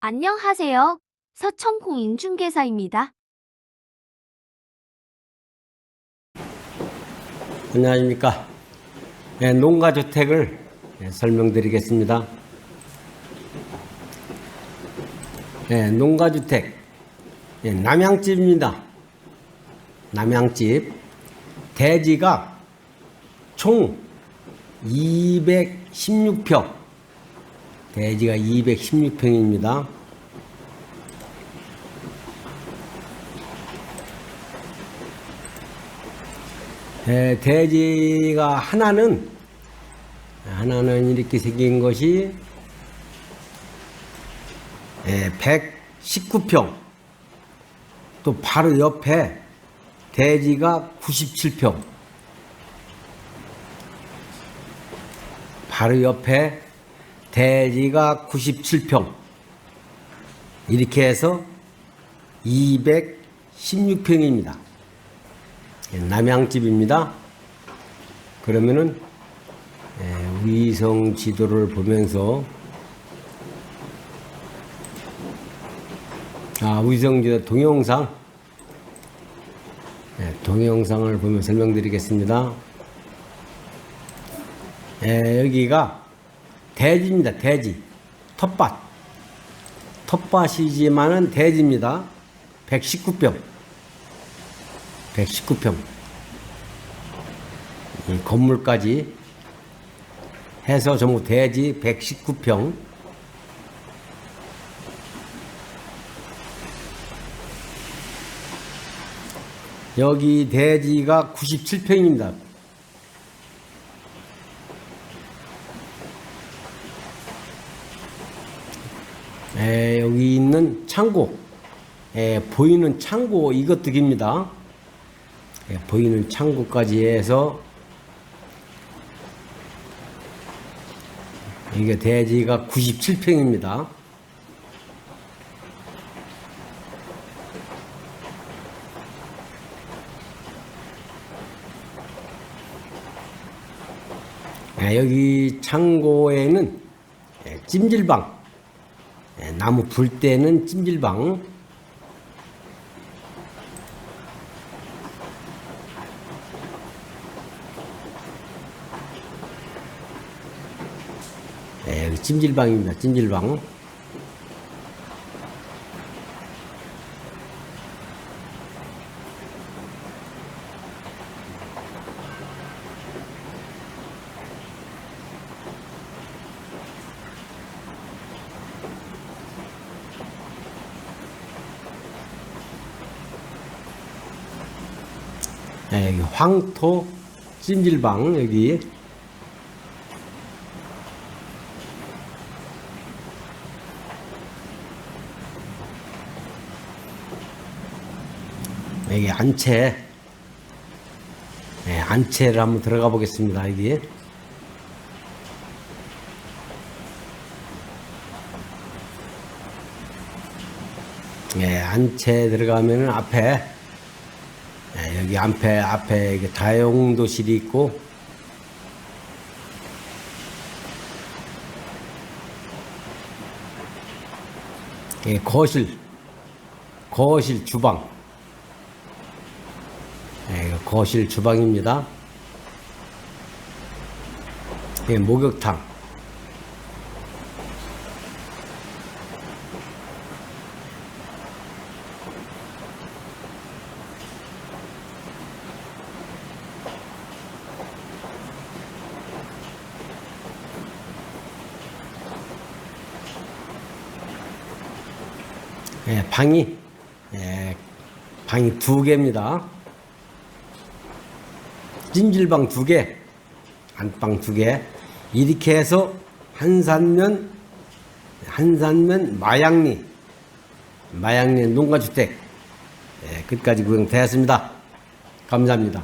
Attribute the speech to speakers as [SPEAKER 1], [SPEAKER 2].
[SPEAKER 1] 안녕하세요. 서천콩 인중개사입니다.
[SPEAKER 2] 안녕하십니까. 네, 농가주택을 네, 설명드리겠습니다. 네, 농가주택. 네, 남양집입니다. 남양집. 대지가 총 216평. 대지가 216평입니다. 에, 돼지가 하나는 하나는 이렇게 생긴 것이 에, 119평 또 바로 옆에 돼지가 97평 바로 옆에 돼지가 97평 이렇게 해서 216평입니다. 예, 남양집입니다. 그러면은 예, 위성 지도를 보면서 아 위성 지도 동영상 예, 동영상을 보면 설명드리겠습니다. 예, 여기가 대지입니다. 대지 텃밭 텃밭이지만은 대지입니다. 119평 119평. 이 건물까지 해서 전부 대지 119평. 여기 대지가 97평입니다. 에, 여기 있는 창고, 에, 보이는 창고 이것들입니다. 예, 보이는 창고까지 해서 이게 대지가 97평입니다. 예, 여기 창고에는 예, 찜질방, 예, 나무 불 때는 찜질방, 예, 찜질방입니다. 찜질방. 예, 여기 황토 찜질방 여기. 여기 안채. 네, 안채를 한번 들어가 보겠습니다 여기. 네, 안채 들어가면은 앞에 네, 여기 앞에 앞에 다용도실이 있고 예, 거실 거실 주방 네, 이거 거실 주방입니다. 예, 목욕탕. 예, 방이 예, 방이 두 개입니다. 찜질방 두 개, 안방 두 개, 이렇게 해서 한산면, 한산면 마양리, 마양리 농가주택, 예, 끝까지 구경되었습니다. 감사합니다.